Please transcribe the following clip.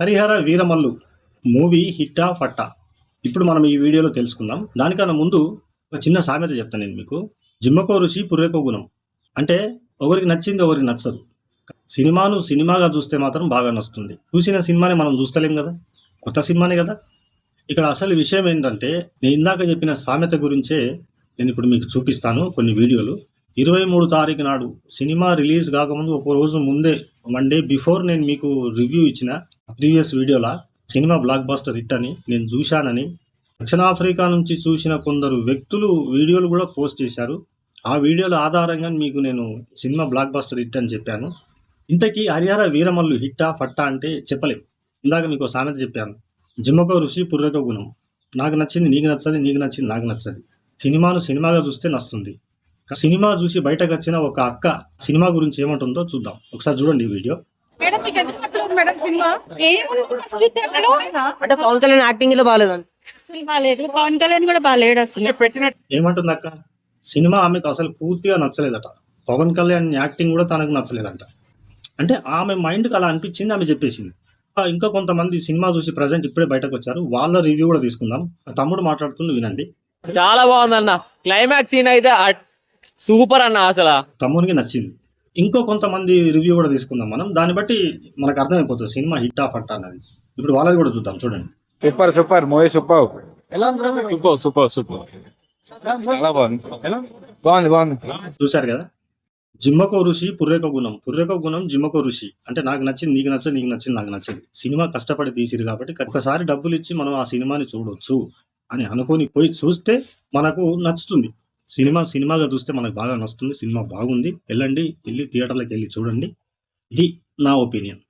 Harihara Veeramallu movie హిట్టా ఫట్టా ఇప్పుడు మనం ఈ వీడియోలో తెలుసుకుందాం. దానికన్నా ముందు ఒక చిన్న సామెత చెప్తాను నేను మీకు. జిమ్మకో రుచి పుర్రెకో గుణం. అంటే ఒకరికి నచ్చింది ఒకరికి నచ్చదు. సినిమాను సినిమాగా చూస్తే మాత్రం బాగా నచ్చుతుంది. చూసిన సినిమాని మనం చూస్తలేం కదా? కొత్త సినిమానే కదా? ఇక్కడ అసలు విషయం ఏంటంటే నేను ఇందాక చెప్పిన సామెత గురించే నేను ఇప్పుడు మీకు చూపిస్తాను కొన్ని వీడియోలు. ఇరవై మూడు తారీఖు నాడు సినిమా రిలీజ్ కాకముందు ఒక రోజు ముందే వన్ డే బిఫోర్ నేను మీకు రివ్యూ ఇచ్చిన ప్రీవియస్ వీడియోలా సినిమా బ్లాక్ బాస్టర్ హిట్ అని నేను చూశానని దక్షిణాఫ్రికా నుంచి చూసిన కొందరు వ్యక్తులు వీడియోలు కూడా పోస్ట్ చేశారు. ఆ వీడియోల ఆధారంగా మీకు నేను సినిమా బ్లాక్ బాస్టర్ హిట్ అని చెప్పాను. ఇంతకీ హరిహర వీరమల్లు హిట్టా ఫట్టా అంటే చెప్పలేం. ఇందాక మీకు సామెత చెప్పాను. జిమ్మక ఋషి పుర్రక గుణం. నాకు నచ్చింది నీకు నచ్చది నీకు నచ్చింది నాకు నచ్చది సినిమాను సినిమాగా చూస్తే నస్తుంది. సినిమా చూసి బయటకు వచ్చిన ఒక అక్క సినిమా గురించి ఏమంటుందో చూద్దాం. ఒకసారి చూడండి ఈ వీడియో. Madam cinema? అంటే పవన్ కళ్యాణ్ యాక్టింగ్లో బాగాలేదండి. అసలు బాగాలేదు. పవన్ కళ్యాణ్ కూడా బాగాలేడు అసలు. ఏమంటుంది అక్క? సినిమా ఆమెకు అసలు పూర్తిగా నచ్చలేదట. పవన్ కళ్యాణ్ యాక్టింగ్ కూడా తనకు నచ్చలేదంట. అంటే ఆమె మైండ్కి అలా అనిపించింది ఆమె చెప్పేసింది. ఇంకా కొంతమంది సినిమా చూసి ప్రజెంట్ ఇప్పుడే బయటకు వచ్చారు. వాళ్ళ రివ్యూ కూడా తీసుకుందాం. తమ్ముడు మాట్లాడుతుంది వినండి. చాలా బాగుంది అన్న క్లైమాక్స్ సీన్ అయితే అట్- సూపర్ అన్న అసలు. తమ్మునికి నచ్చింది. ఇంకో కొంతమంది రివ్యూ కూడా తీసుకుందాం మనం. దాన్ని బట్టి మనకు అర్థమైపోతుంది సినిమా హిట్ ఆఫ్ అట్ట అన్నది. ఇప్పుడు వాళ్ళది కూడా చూద్దాం చూడండి. Super super. Movie super. Super super super. చాలా బాగుంది. బాగుంది బాగుంది. చూశారు కదా? జిమ్మకో ఋషి పుర్రెకో గుణం. పుర్రెకో గుణం జిమ్మకో ఋషి. అంటే నాకు నచ్చింది నీకు నచ్చదు నీకు నచ్చింది నాకు నచ్చింది. సినిమా కష్టపడి తీసిరు కాబట్టి ఒకసారి డబ్బులు ఇచ్చి మనం ఆ సినిమాని చూడొచ్చు అని అనుకొని పోయి చూస్తే మనకు నచ్చుతుంది. సినిమా సినిమాగా చూస్తే మనకు బాగా నచ్చుతుంది సినిమా బాగుంది. వెళ్ళండి వెళ్ళి థియేటర్లకు వెళ్ళి చూడండి. ఇది నా ఒపీనియన్.